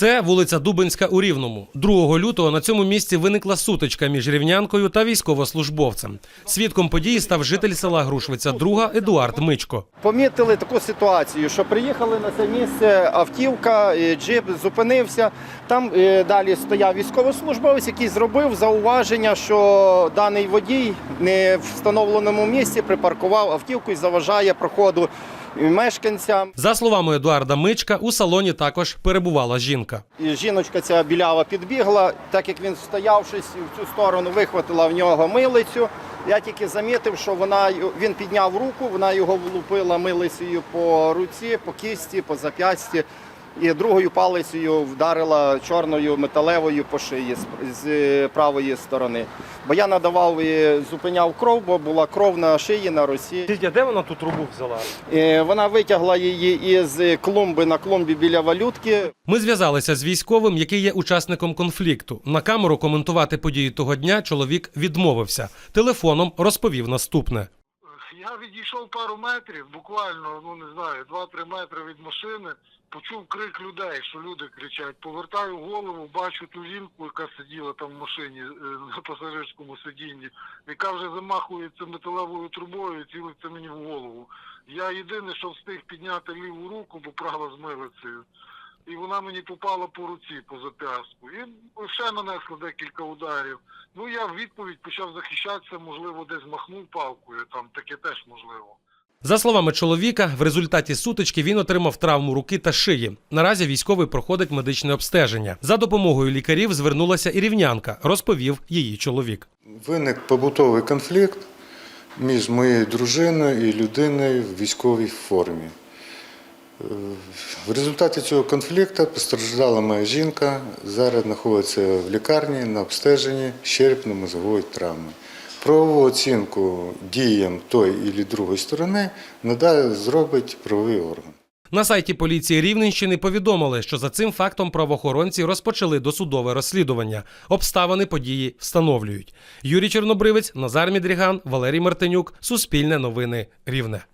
Це вулиця Дубинська у Рівному. 2 лютого на цьому місці виникла сутичка між рівнянкою та військовослужбовцем. Свідком події став житель села Грушвиця, друга Едуард Мичко. Помітили таку ситуацію, що приїхали на це місце автівка, е, джип зупинився. Там е, далі стояв військовослужбовець, який зробив зауваження, що даний водій не в встановленому місці припаркував автівку і заважає проходу мешканцям. За словами Едуарда Мичка, у салоні також перебувала жінка. І жіночка ця білява підбігла, так як він стоявшись в цю сторону, вихватила в нього милицю. Я тільки замітив, що вона він підняв руку, вона його влупила милицею по руці, по кісті, по зап'ясті. І другою палицею вдарила чорною металевою по шиї з- правої сторони. Бо я надавав і зупиняв кров, бо була кров на шиї, на русі. Де вона ту трубу взяла? Е, Вона витягла її із клумби на клумбі біля валютки. Ми зв'язалися з військовим, який є учасником конфлікту. На камеру коментувати події того дня чоловік відмовився. Телефоном розповів наступне. Я відійшов пару метрів, буквально, ну не знаю, 2-3 метри від машини, почув крик людей, що люди кричать. Повертаю голову, бачу ту жінку, яка сиділа там в машині е, на пасажирському сидінні, яка вже замахується металевою трубою і цілиться мені в голову. Я єдине, що встиг підняти ліву руку, бо права з милицею. І вона мені попала по руці, по зап'ястку. І ще нанесла декілька ударів. Ну я в відповідь почав захищатися, можливо, десь махнув палкою, там таке теж можливо. За словами чоловіка, в результаті сутички він отримав травму руки та шиї. Наразі військовий проходить медичне обстеження. За допомогою лікарів звернулася і рівнянка, розповів її чоловік. Виник побутовий конфлікт між моєю дружиною і людиною в військовій формі. В результаті цього конфлікту постраждала моя жінка, зараз знаходиться в лікарні на обстеженні з черепно-мозгової травми. Правову оцінку діям тої і другої сторони надалі зробить правовий орган. На сайті поліції Рівненщини повідомили, що за цим фактом правоохоронці розпочали досудове розслідування. Обставини події встановлюють. Юрій Чорнобривець, Назар Мідріган, Валерій Мартинюк. Суспільне новини Рівне.